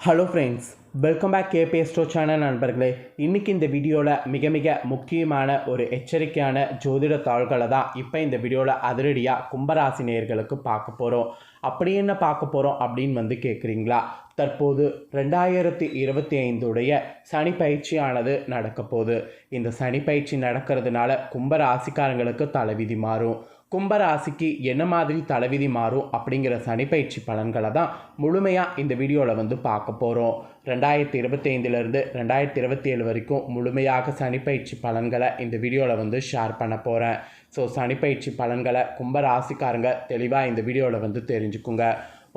Hello friends welcome back கேபே ஸ்டோ channel நண்பர்களே. இன்றைக்கி இந்த வீடியோவில் மிக மிக முக்கியமான ஒரு எச்சரிக்கையான ஜோதிட தாள்களை தான் இப்போ இந்த வீடியோவில் அதிரடியாக கும்பராசி நேயர்களுக்கு பார்க்க போகிறோம் அப்படி என்ன பார்க்க போகிறோம் அப்படின்னு வந்து கேட்குறீங்களா தற்போது ரெண்டாயிரத்தி இருபத்தி ஐந்துடைய சனி பயிற்சியானது நடக்க போகுது. இந்த சனி பயிற்சி நடக்கிறதுனால கும்பராசிக்காரங்களுக்கு தலைவிதி மாறும். கும்பராசிக்கு என்ன மாதிரி தலைவிதி மாறும் அப்படிங்கிற சனிப்பயிற்சி பலன்களை தான் முழுமையாக இந்த வீடியோவில் வந்து பார்க்க போகிறோம் ரெண்டாயிரத்தி இருபத்தி ஐந்துலேருந்து ரெண்டாயிரத்தி இருபத்தி ஏழு வரைக்கும் முழுமையாக சனிப்பயிற்சி பலன்களை இந்த வீடியோவில் வந்து ஷேர் பண்ண போகிறேன் ஸோ சனிப்பயிற்சி பலன்களை கும்பராசிக்காரங்க தெளிவாக இந்த வீடியோவில் வந்து தெரிஞ்சுக்குங்க.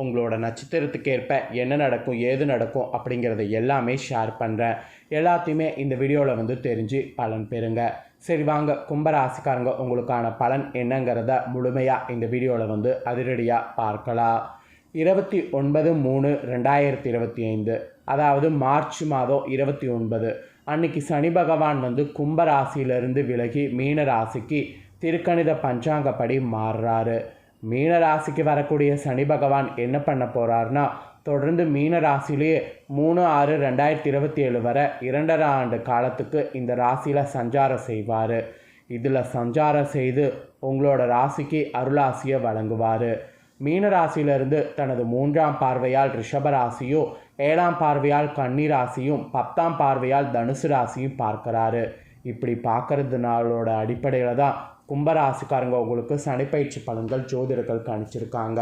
உங்களோட நட்சத்திரத்துக்கேற்ப என்ன நடக்கும் ஏது நடக்கும் அப்படிங்கிறத எல்லாமே ஷேர் பண்ணுறேன் எல்லாத்தையுமே இந்த வீடியோவில் வந்து தெரிஞ்சு பலன் பெறுங்க. சரி வாங்க. கும்பராசிக்காரங்க உங்களுக்கான பலன் என்னங்கிறத முழுமையாக இந்த வீடியோவில் வந்து அதிரடியாக பார்க்கலாம். இருபத்தி ஒன்பது மூணு ரெண்டாயிரத்தி இருபத்தி ஐந்து அதாவது மார்ச் மாதம் இருபத்தி ஒன்பது. அன்னைக்கு சனி பகவான் வந்து கும்பராசியிலிருந்து விலகி மீன ராசிக்கு திருக்கணித பஞ்சாங்கப்படி மாறுறாரு. மீன ராசிக்கு வரக்கூடிய சனி பகவான் என்ன பண்ண போகிறார்னா தொடர்ந்து மீன ராசிலேயே மூணு ஆறு ரெண்டாயிரத்தி இருபத்தி ஏழு வரை இரண்டரை ஆண்டு காலத்துக்கு இந்த ராசியில் சஞ்சாரம் செய்வார். இதில் சஞ்சாரம் செய்து உங்களோட ராசிக்கு அருளாசியை வழங்குவார். மீன ராசியிலிருந்து தனது மூன்றாம் பார்வையால் ரிஷப ராசியும் ஏழாம் பார்வையால் கன்னி ராசியும் பத்தாம் பார்வையால் தனுசு ராசியும் பார்க்கறாரு. இப்படி பார்க்கறதுனாலோட அடிப்படையில் தான் கும்பராசிக்காரங்க உங்களுக்கு சனிப்பயிற்சி பலன்கள் ஜோதிடர்கள் கணிச்சிருக்காங்க.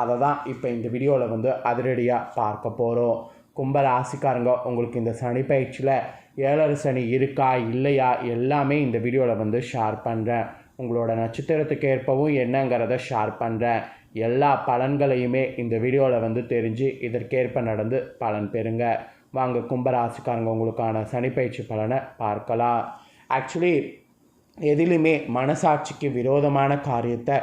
அதை தான் இப்போ இந்த வீடியோவில் வந்து அதிரடியாக பார்க்க போகிறோம் கும்பராசிக்காரங்க உங்களுக்கு இந்த சனிப்பயிற்சியில் ஏழரை சனி இருக்கா இல்லையா எல்லாமே இந்த வீடியோவில் வந்து ஷேர் பண்ணுறேன் உங்களோட நட்சத்திரத்துக்கு ஏற்பவும் என்னங்கிறத ஷேர் பண்ணுறேன் எல்லா பலன்களையுமே இந்த வீடியோவில் வந்து தெரிஞ்சு இதற்கேற்ப நடந்து பலன் பெறுங்க. வாங்க கும்பராசிக்காரங்க உங்களுக்கான சனிப்பயிற்சி பலனை பார்க்கலாம். ஆக்சுவலி எதிலுமே மனசாட்சிக்கு விரோதமான காரியத்தை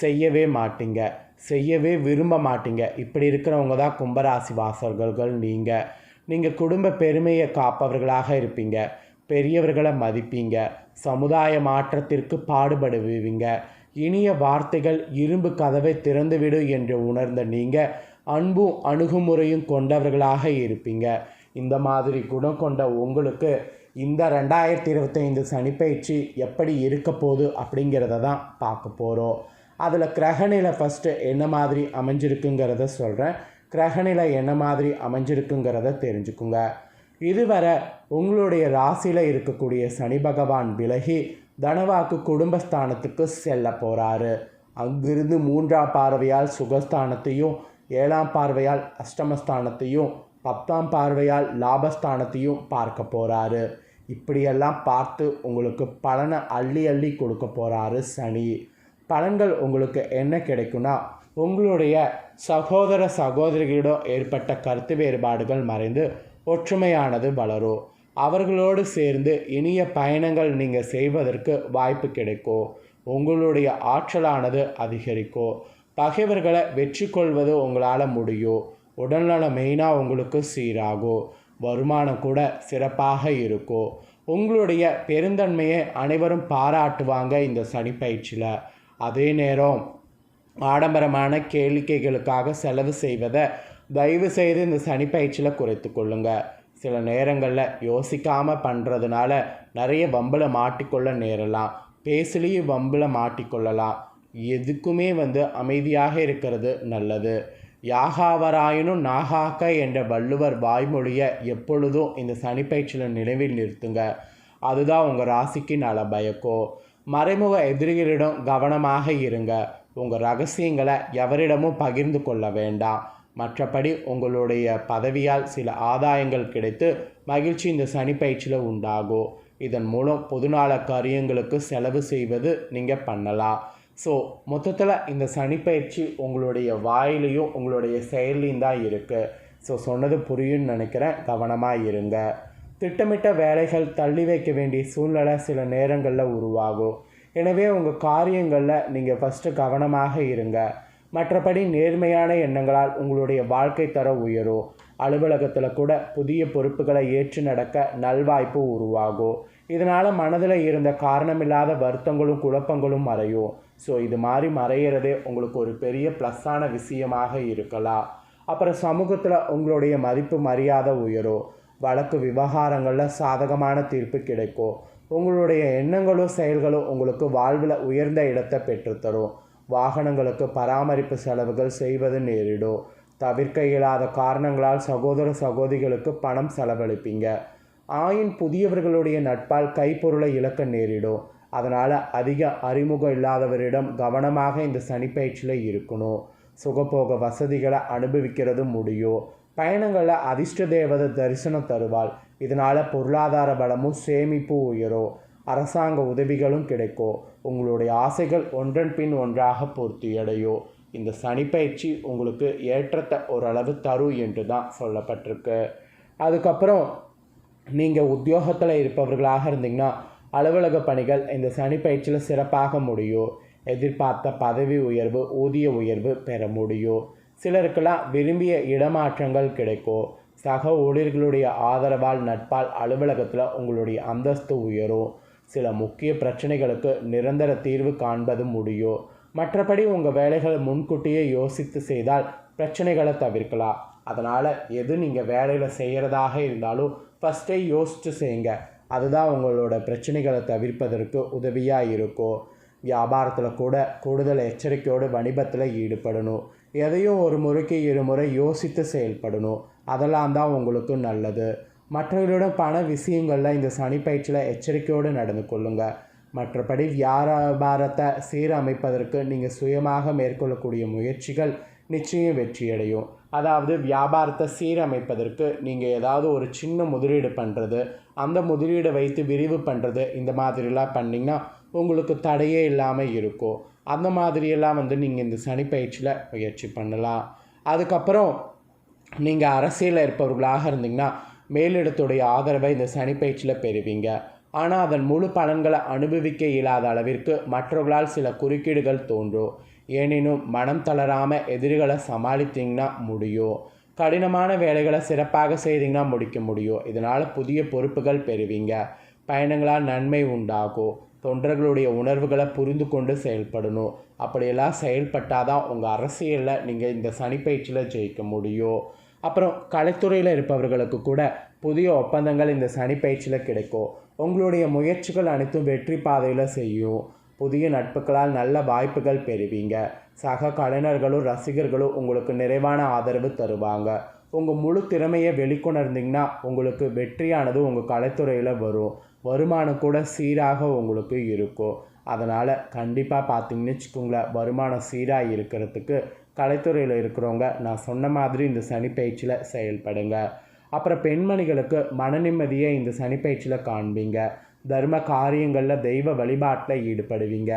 செய்யவே மாட்டீங்க. செய்யவே விரும்ப மாட்டீங்க. இப்படி இருக்கிறவங்க தான் கும்பராசி வாசகர்கள் நீங்கள் நீங்கள் குடும்ப பெருமையை காப்பவர்களாக இருப்பீங்க. பெரியவர்களை மதிப்பீங்க. சமுதாய மாற்றத்திற்கு பாடுபடுவீங்க. இனிய வார்த்தைகள் இரும்பு கதவை திறந்துவிடும் என்று உணர்ந்த நீங்கள் அன்பும் அணுகுமுறையும் கொண்டவர்களாக இருப்பீங்க. இந்த மாதிரி குணம் கொண்ட உங்களுக்கு இந்த ரெண்டாயிரத்தி இருபத்தைந்து சனிப்பயிற்சி எப்படி இருக்க போகுது அப்படிங்கிறத தான் பார்க்க போகிறோம் அதில் கிரகநிலை ஃபஸ்ட்டு என்ன மாதிரி அமைஞ்சிருக்குங்கிறத சொல்கிறேன் கிரகநிலை என்ன மாதிரி அமைஞ்சிருக்குங்கிறத தெரிஞ்சுக்குங்க. இதுவரை உங்களுடைய ராசியில் இருக்கக்கூடிய சனி பகவான் விலகி தனவாக்கு குடும்பஸ்தானத்துக்கு செல்ல போகிறாரு அங்கிருந்து மூன்றாம் பார்வையால் சுகஸ்தானத்தையும் ஏழாம் பார்வையால் அஷ்டமஸ்தானத்தையும் பத்தாம் பார்வையால் லாபஸ்தானத்தையும் பார்க்க போகிறாரு இப்படியெல்லாம் பார்த்து உங்களுக்கு பலனை அள்ளி அள்ளி கொடுக்க போகிறாரு சனி. பலன்கள் உங்களுக்கு என்ன கிடைக்கும்னா உங்களுடைய சகோதர சகோதரிகளிடம் ஏற்பட்ட கருத்து வேறுபாடுகள் மறைந்து ஒற்றுமையானது வளரும். அவர்களோடு சேர்ந்து இனிய பயணங்கள் நீங்கள் செய்வதற்கு வாய்ப்பு கிடைக்கும். உங்களுடைய ஆற்றலானது அதிகரிக்கும். பகைவர்களை வெற்றி கொள்வது உங்களால் முடியும். உடல்நலம் மெயினாக உங்களுக்கு சீராகும். வருமானம் கூட சிறப்பாக இருக்கும் உங்களுடைய பெருந்தன்மையை அனைவரும் பாராட்டுவாங்க இந்த சனி பயிற்சியில். அதே நேரம் ஆடம்பரமான கேளிக்கைகளுக்காக செலவு செய்வதை தயவு செய்து இந்த சனிப்பயிற்சியில் குறைத்து கொள்ளுங்க. சில நேரங்களில் யோசிக்காமல் பண்ணுறதுனால நிறைய வம்பில் மாட்டிக்கொள்ள நேரலாம். பேசலையும் வம்பில் மாட்டிக்கொள்ளலாம். எதுக்குமே வந்து அமைதியாக இருக்கிறது நல்லது. யாகாவராயினும் நாகாக்க என்ற வள்ளுவர் வாய்மொழியை எப்பொழுதும் இந்த சனிப்பயிற்சியில் நினைவில் நிறுத்துங்க. அதுதான் உங்கள் ராசிக்கு நல பயக்கோ. மறைமுக எதிரிகளிடம் கவனமாக இருங்க. உங்கள் ரகசியங்களை எவரிடமும் பகிர்ந்து கொள்ள வேண்டாம். மற்றபடி உங்களுடைய பதவியால் சில ஆதாயங்கள் கிடைத்து மகிழ்ச்சி இந்த சனிப்பயிற்சியில் உண்டாகும். இதன் மூலம் பொதுநல காரியங்களுக்கு செலவு செய்வது நீங்கள் பண்ணலாம். ஸோ மொத்தத்தில் இந்த சனிப்பயிற்சி உங்களுடைய வாயிலையும் உங்களுடைய செயலையும் தான் இருக்குது ஸோ சொன்னது புரியும்னு நினைக்கிறேன். கவனமாக இருங்க. திட்டமிட்ட வேலைகள் தள்ளி வைக்க வேண்டிய சூழ்நிலை சில நேரங்களில் உருவாகும். எனவே உங்கள் காரியங்களில் நீங்கள் ஃபஸ்ட்டு கவனமாக இருங்க. மற்றபடி நேர்மையான எண்ணங்களால் உங்களுடைய வாழ்க்கை தர உயரும். அலுவலகத்தில் கூட புதிய பொறுப்புகளை ஏற்று நடக்க நல்வாய்ப்பு உருவாகும். இதனால் மனதில் இருந்த காரணமில்லாத வருத்தங்களும் குழப்பங்களும் மறையும். ஸோ இது மாதிரி மறையிறதே உங்களுக்கு ஒரு பெரிய ப்ளஸ்ஸான விஷயமாக இருக்கலாம். அப்புறம் சமூகத்தில் உங்களுடைய மதிப்பு மரியாதை உயரும். வழக்கு விவகாரங்களில் சாதகமான தீர்ப்பு கிடைக்கும். உங்களுடைய எண்ணங்களும் செயல்களும் உங்களுக்கு வாழ்வில் உயர்ந்த இடத்தை பெற்றுத்தரும். வாகனங்களுக்கு பராமரிப்பு செலவுகள் செய்வது நேரிடும். தவிர்க்க இயலாத காரணங்களால் சகோதர சகோதரிகளுக்கு பணம் செலவழிப்பீங்க. ஆயின் புதியவர்களுடைய நட்பால் கைப்பொருளை இழக்க நேரிடும். அதனால் அதிக அறிமுகம் இல்லாதவரிடம் கவனமாக இந்த சனிப்பயிற்சியில் இருக்கணும். சுகபோக வசதிகளை அனுபவிக்கிறது முடியும். பயணங்களில் அதிர்ஷ்ட தேவதை தரிசனம் தருவாள். இதனால் பொருளாதார பலமும் சேமிப்பு உயரும். அரசாங்க உதவிகளும் கிடைக்கும். உங்களுடைய ஆசைகள் ஒன்றன் பின் ஒன்றாக பூர்த்தியடையும் இந்த சனிப்பயிற்சி உங்களுக்கு ஏற்றத்தை ஓரளவு தரும் என்று தான் சொல்லப்பட்டிருக்கு. அதுக்கப்புறம் நீங்கள் உத்தியோகத்தில் இருப்பவர்களாக இருந்தீங்கன்னா அலுவலக பணிகள் இந்த சனிப்பயிற்சியில் சிறப்பாக முடியும் எதிர்பார்த்த பதவி உயர்வு ஊதிய உயர்வு பெற முடியும் சிலருக்கெல்லாம் விரும்பிய இடமாற்றங்கள் கிடைக்கும் சக ஊழியர்களுடைய ஆதரவால் நட்பால் அலுவலகத்தில் உங்களுடைய அந்தஸ்து உயரும் சில முக்கிய பிரச்சனைகளுக்கு நிரந்தர தீர்வு காண்பது முடியும் மற்றபடி உங்கள் வேலைகளை முன்கூட்டியே யோசித்து செய்தால் பிரச்சனைகளை தவிர்க்கலாம். அதனால் எது நீங்கள் வேலையில் செய்கிறதாக இருந்தாலும் ஃபஸ்ட்டே யோசித்து செய்யுங்க. அதுதான் உங்களோட பிரச்சனைகளை தவிர்ப்பதற்கு உதவியாக இருக்கும் வியாபாரத்தில் கூட கூடுதல் எச்சரிக்கையோடு வணிபத்தில் ஈடுபடணும். எதையும் ஒரு முறைக்கு இருமுறை யோசித்து செயல்படணும். அதெல்லாம் தான் உங்களுக்கு நல்லது. மற்றவர்களிடம் பண விஷயங்களில் இந்த சனிப்பயிற்சியில் எச்சரிக்கையோடு நடந்து கொள்ளுங்கள் மற்றபடி வியாபாரத்தை சீரமைப்பதற்கு நீங்கள் சுயமாக மேற்கொள்ளக்கூடிய முயற்சிகள் நிச்சயம் வெற்றியடையும். அதாவது வியாபாரத்தை சீரமைப்பதற்கு நீங்கள் ஏதாவது ஒரு சின்ன முதலீடு பண்ணுறது அந்த முதலீடை வைத்து விரிவு பண்ணுறது இந்த மாதிரிலாம் பண்ணிங்கன்னா உங்களுக்கு தடையே இல்லாமல் இருக்கும் அந்த மாதிரியெல்லாம் வந்து நீங்கள் இந்த சனிப்பயிற்சியில் முயற்சி பண்ணலாம். அதுக்கப்புறம் நீங்கள் அரசியலில் இருப்பவர்களாக இருந்தீங்கன்னா மேலிடத்துடைய ஆதரவை இந்த சனிப்பயிற்சியில் பெறுவீங்க. ஆனால் அதன் முழு பலன்களை அனுபவிக்க இயலாத அளவிற்கு மற்றவர்களால் சில குறுக்கீடுகள் தோன்றும். எனினும் மனம் தளராமல் எதிரிகளை சமாளித்தீங்கன்னா முடியும் கடினமான வேலைகளை சிறப்பாக செய்தீங்கன்னா முடிக்க முடியும் இதனால் புதிய பொறுப்புகள் பெறுவீங்க. பயணங்களால் நன்மை உண்டாகும் தொண்டர்களுடைய உணர்வுகளை புரிந்து கொண்டு செயல்படணும். அப்படியெல்லாம் செயல்பட்டால் தான் உங்கள் அரசியலில் நீங்கள் இந்த சனிப்பயிற்சியில் ஜெயிக்க முடியும் அப்புறம் கலைத்துறையில் இருப்பவர்களுக்கு கூட புதிய ஒப்பந்தங்கள் இந்த சனிப்பயிற்சியில் கிடைக்கும். உங்களுடைய முயற்சிகள் அனைத்தும் வெற்றி பாதையில் செய்யும். புதிய நட்புகளால் நல்ல வாய்ப்புகள் பெறுவீங்க. சக கலைஞர்களும் ரசிகர்களும் உங்களுக்கு நிறைவான ஆதரவு தருவாங்க. உங்கள் முழு திறமையை வெளிக்கொணர்ந்தீங்கன்னா உங்களுக்கு வெற்றியானது உங்கள் கலைத்துறையில் வரும். வருமானம் கூட சீராக உங்களுக்கு இருக்கும். அதனால் கண்டிப்பாக பார்த்தீங்கன்னு வச்சுக்கோங்களேன் வருமானம் சீராக இருக்கிறதுக்கு கலைத்துறையில் இருக்கிறவங்க நான் சொன்ன மாதிரி இந்த சனிப்பயிற்சியில் செயல்படுங்க. அப்புறம் பெண்மணிகளுக்கு மன நிம்மதியை இந்த சனிப்பயிற்சியில் காண்பீங்க. தர்ம காரியங்களில் தெய்வ வழிபாட்டில் ஈடுபடுவீங்க.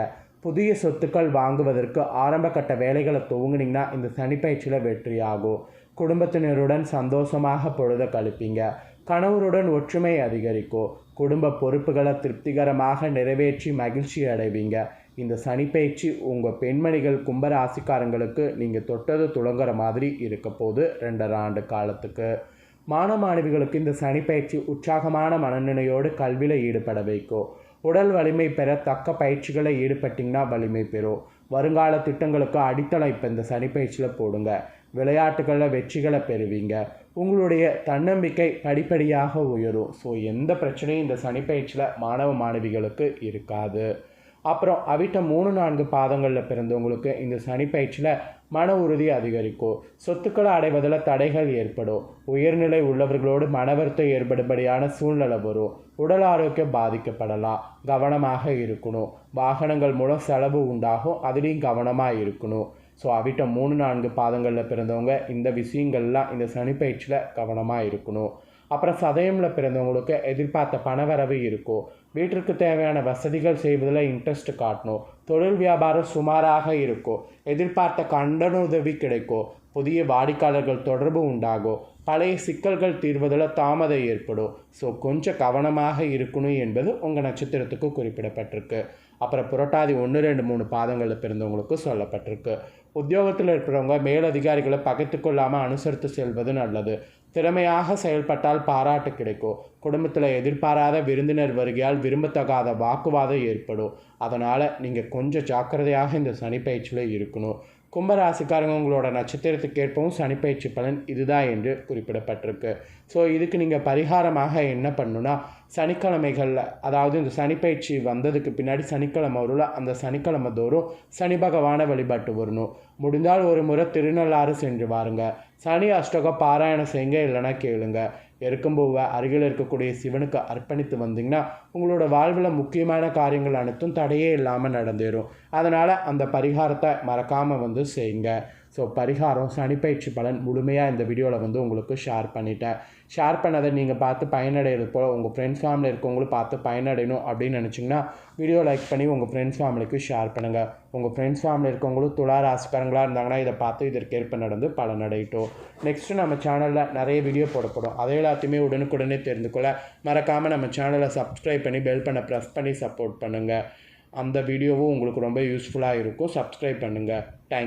புதிய சொத்துக்கள் வாங்குவதற்கு ஆரம்ப கட்ட வேலைகளை துவங்கினீங்கன்னா இந்த சனிப்பயிற்சியில் வெற்றியாகும். குடும்பத்தினருடன் சந்தோஷமாக பொழுத கழிப்பீங்க. கணவருடன் ஒற்றுமை அதிகரிக்கும். குடும்ப பொறுப்புகளை திருப்திகரமாக நிறைவேற்றி மகிழ்ச்சி அடைவீங்க. இந்த சனிப்பயிற்சி உங்கள் பெண்மணிகள் கும்பராசிக்காரங்களுக்கு நீங்கள் தொட்டது துளங்குற மாதிரி இருக்க போது ரெண்டரை ஆண்டு காலத்துக்கு. மாண மாணவிகளுக்கு இந்த சனிப்பயிற்சி உற்சாகமான மனநிலையோடு கல்வியில் ஈடுபட வைக்கும். உடல் வலிமை பெற தக்க பயிற்சிகளை ஈடுபட்டிங்கன்னா வலிமை பெறும். வருங்கால திட்டங்களுக்கு அடித்தளம் இப்போ இந்த சனிப்பயிற்சியில் போடுங்க. விளையாட்டுகளில் வெற்றிகளை பெறுவீங்க. உங்களுடைய தன்னம்பிக்கை படிப்படியாக உயரும். ஸோ எந்த பிரச்சனையும் இந்த சனிப்பயிற்சியில் மாணவ மாணவிகளுக்கு இருக்காது. அப்புறம் அவிட்ட மூணு நான்கு பாதங்களில் பிறந்தவங்களுக்கு இந்த சனிப்பயிற்சியில் மன உறுதி அதிகரிக்கும். சொத்துக்களை அடைவதில் தடைகள் ஏற்படும். உயர்நிலை உள்ளவர்களோடு மன வருத்தம் ஏற்படும்படியான சூழ்நிலை வரும். உடல் ஆரோக்கியம் பாதிக்கப்படலாம். கவனமாக இருக்கணும். வாகனங்கள் மூலம் செலவு உண்டாகும். அதுலேயும் கவனமாக இருக்கணும். ஸோ அவிட்ட மூணு நான்கு பாதங்களில் பிறந்தவங்க இந்த விஷயங்கள்லாம் இந்த சனிப்பயிற்சியில் கவனமாக இருக்கணும். அப்புறம் சதயமில் பிறந்தவங்களுக்கு எதிர்பார்த்த பணவரவு இருக்கும். வீட்டிற்கு தேவையான வசதிகள் செய்வதில் இன்ட்ரெஸ்ட் காட்டணும். தொழில் வியாபாரம் சுமாராக இருக்கும் எதிர்பார்த்த கண்டனுதவி கிடைக்கும் புதிய வாடிக்கையாளர்கள் தொடர்பு உண்டாகும் பழைய சிக்கல்கள் தீர்வதில் தாமதம் ஏற்படும் ஸோ கொஞ்சம் கவனமாக இருக்கணும் என்பது உங்கள் நட்சத்திரத்துக்கு குறிப்பிடப்பட்டிருக்கு. அப்புறம் புரட்டாதி ஒன்று ரெண்டு மூணு பாதங்களில் பிறந்தவங்களுக்கு சொல்லப்பட்டிருக்கு. உத்தியோகத்தில் இருக்கிறவங்க மேலதிகாரிகளை பகைத்து கொள்ளாமல் அனுசரித்து செல்வது நல்லது. திறமையாக செயல்பட்டால் பாராட்டு கிடைக்கும். குடும்பத்தில் எதிர்பாராத விருந்தினர் வருகையால் விரும்பத்தகாத வாக்குவாதம் ஏற்படும். அதனால் நீங்கள் கொஞ்சம் ஜாக்கிரதையாக இந்த சனிப்பயிற்சியில் இருக்கணும். கும்பராசிக்காரங்க உங்களோட நட்சத்திரத்துக்கு ஏற்பவும் சனிப்பயிற்சி பலன் இதுதான் என்று குறிப்பிடப்பட்டிருக்கு. ஸோ இதுக்கு நீங்கள் பரிகாரமாக என்ன பண்ணுன்னா சனிக்கிழமைகளில் அதாவது இந்த சனிப்பயிற்சி வந்ததுக்கு பின்னாடி சனிக்கிழமை வரும்ல அந்த சனிக்கிழமை தோறும் சனி பகவானை வழிபாட்டு வரணும். முடிந்தால் ஒரு முறை திருநள்ளாறு சென்று வாருங்கள் சனி அஷ்டக பாராயணம் செய்யுங்க இல்லைன்னா கேளுங்க. எருக்கம்பூவை அருகில் இருக்கக்கூடிய சிவனுக்கு அர்ப்பணித்து வந்தீங்கன்னா உங்களோட வாழ்வில் முக்கியமான காரியங்கள் அனைத்தும் தடையே இல்லாமல் நடந்தேறும். அதனால் அந்த பரிகாரத்தை மறக்காமல் வந்து செய்யுங்க. ஸோ பரிகாரம் சனிப்பயிற்சி பலன் முழுமையாக இந்த வீடியோவில் வந்து உங்களுக்கு ஷேர் பண்ணிட்டேன். ஷேர் பண்ணதை நீங்கள் பார்த்து பயனடைகிறது போல் உங்கள் ஃப்ரெண்ட்ஸ் ஃபேமிலி இருக்கவங்களும் பார்த்து பயனடையணும் அப்படின்னு நினச்சிங்கன்னா வீடியோ லைக் பண்ணி உங்கள் ஃப்ரெண்ட்ஸ் ஃபேமிலிக்கு ஷேர் பண்ணுங்கள் உங்கள் ஃப்ரெண்ட்ஸ் ஃபேமிலி இருக்கவங்களும் துளா ராசிக்காரங்களாக இருந்தாங்கன்னா இதை பார்த்து இதற்கேற்ப நடந்து பலனடையட்டும். நெக்ஸ்ட்டு நம்ம சேனலில் நிறைய வீடியோ போடப்படும் அதை எல்லாத்தையுமே உடனுக்குடனே தெரிந்து கொள்ள மறக்காமல் நம்ம சேனலை சப்ஸ்கிரைப் பண்ணி பெல் பண்ண ப்ரெஸ் பண்ணி சப்போர்ட் பண்ணுங்கள் அந்த வீடியோவும் உங்களுக்கு ரொம்ப யூஸ்ஃபுல்லாக இருக்கும். சப்ஸ்கிரைப் பண்ணுங்கள் தேங்க்